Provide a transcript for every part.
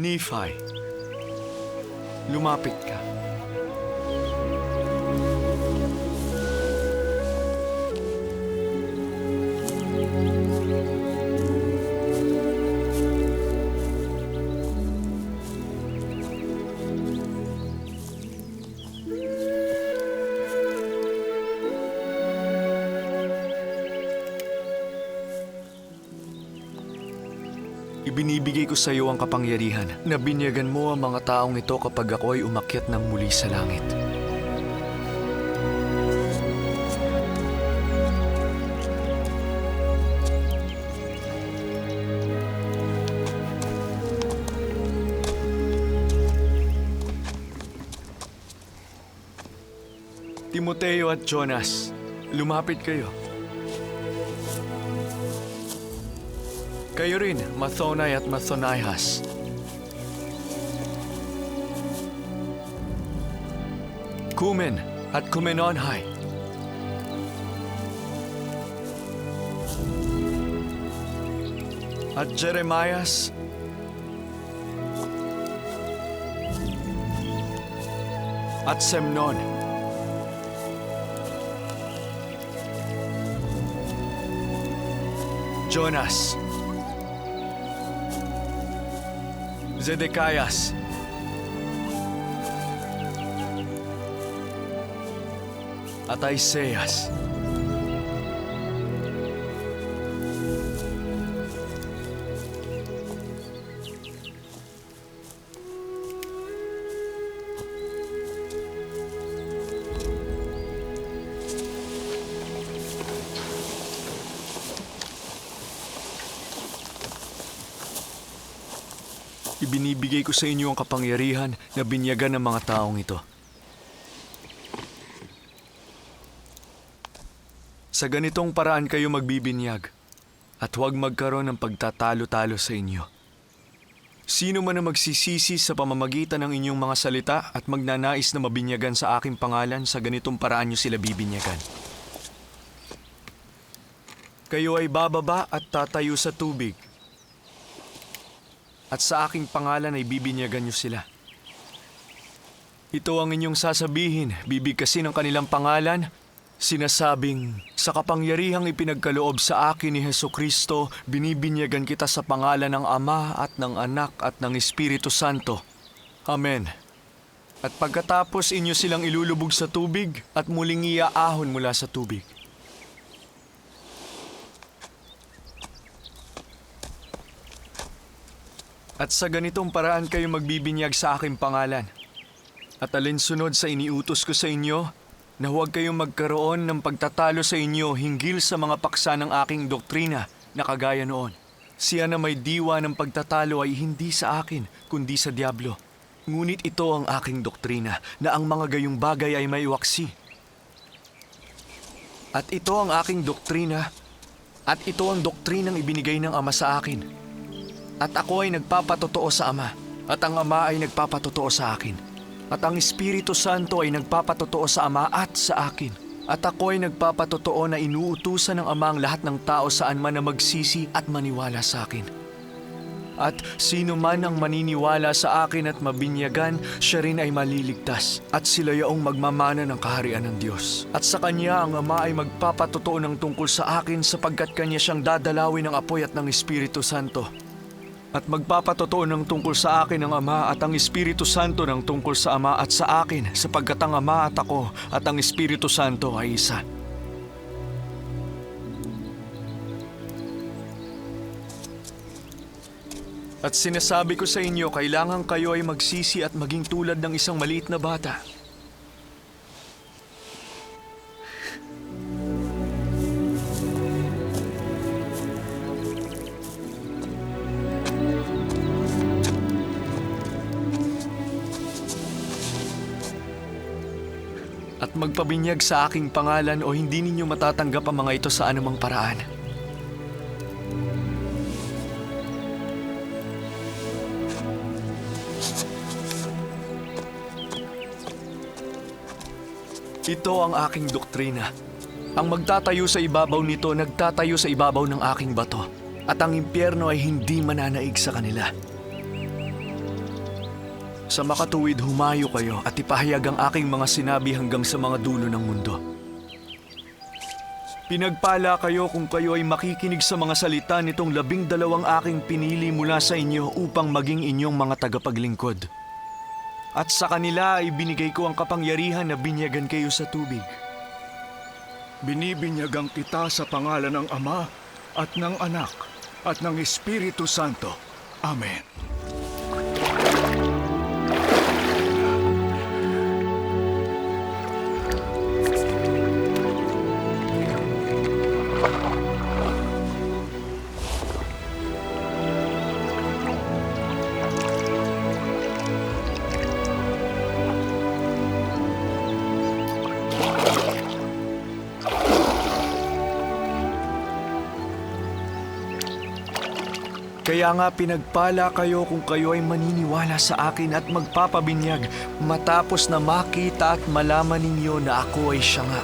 Nephi, lumapit ka. Ibinibigay ko sa iyo ang kapangyarihan na binyagan mo ang mga taong ito kapag ako ay umakyat ng muli sa langit. Timoteo at Jonas, lumapit kayo. Kayo rin, Mathonay at Mathonayhas. Kumen at Kumenonhay. At Jeremias at Semnon. Jonas. Zedekias. At Isaias. Ibinibigay ko sa inyo ang kapangyarihan na binyagan ng mga taong ito. Sa ganitong paraan kayo magbibinyag at huwag magkaroon ng pagtatalo-talo sa inyo. Sino man ang magsisisi sa pamamagitan ng inyong mga salita at magnanais na mabinyagan sa aking pangalan, sa ganitong paraan nyo sila bibinyagan. Kayo ay bababa at tatayo sa tubig at sa aking pangalan ay bibinyagan niyo sila. Ito ang inyong sasabihin, bibigkasin ang kanilang pangalan, sinasabing, sa kapangyarihang ipinagkaloob sa akin ni Heso Kristo, binibinyagan kita sa pangalan ng Ama at ng Anak at ng Espiritu Santo. Amen. At pagkatapos inyo silang ilulubog sa tubig at muling iaahon mula sa tubig. At sa ganitong paraan kayo magbibinyag sa aking pangalan. At alinsunod sa iniutos ko sa inyo, na huwag kayong magkaroon ng pagtatalo sa inyo hinggil sa mga paksa ng aking doktrina na kagaya noon. Siya na may diwa ng pagtatalo ay hindi sa akin, kundi sa Diablo. Ngunit ito ang aking doktrina, na ang mga gayong bagay ay may waksi. At ito ang aking doktrina, at ito ang doktrinang ibinigay ng Ama sa akin. At ako ay nagpapatotoo sa Ama, at ang Ama ay nagpapatotoo sa akin. At ang Espiritu Santo ay nagpapatotoo sa Ama at sa akin. At ako ay nagpapatotoo na inuutusan ng Ama ang lahat ng tao saan man na magsisi at maniwala sa akin. At sino man ang maniniwala sa akin at mabinyagan, siya rin ay maliligtas. At sila yaong magmamana ng kaharian ng Diyos. At sa Kanya ang Ama ay magpapatotoo ng tungkol sa akin sapagkat Kanya siyang dadalawin ng apoy at ng Espiritu Santo. At magpapatotoo ng tungkol sa akin ang Ama at ang Espiritu Santo ng tungkol sa Ama at sa akin sapagkat ang Ama at ako at ang Espiritu Santo ay isa. At sinasabi ko sa inyo, kailangan kayo ay magsisi at maging tulad ng isang maliit na bata. At magpabinyag sa aking pangalan o hindi ninyo matatanggap ang mga ito sa anumang paraan. Ito ang aking doktrina. Ang magtatayo sa ibabaw nito, nagtatayo sa ibabaw ng aking bato. At ang impyerno ay hindi mananaig sa kanila. Sa makatuwid humayo kayo at ipahayag ang aking mga sinabi hanggang sa mga dulo ng mundo. Pinagpala kayo kung kayo ay makikinig sa mga salita nitong labing dalawang aking pinili mula sa inyo upang maging inyong mga tagapaglingkod. At sa kanila ay binigay ko ang kapangyarihan na binyagan kayo sa tubig. Binibinyagang kita sa pangalan ng Ama at ng Anak at ng Espiritu Santo. Amen. Kaya nga pinagpala kayo kung kayo ay maniniwala sa akin at magpapabinyag matapos na makita at malaman ninyo na ako ay siya nga.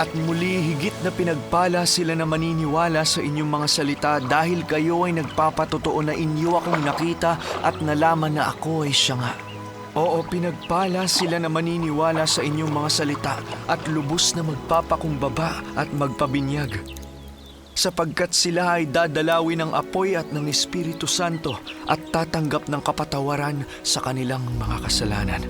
At muli higit na pinagpala sila na maniniwala sa inyong mga salita dahil kayo ay nagpapatotoo na inyo akong nakita at nalaman na ako ay siya nga. Oo, pinagpala sila na maniniwala sa inyong mga salita at lubos na magpapakumbaba at magpabinyag sapagkat sila ay dadalawin ng apoy at ng Espiritu Santo at tatanggap ng kapatawaran sa kanilang mga kasalanan.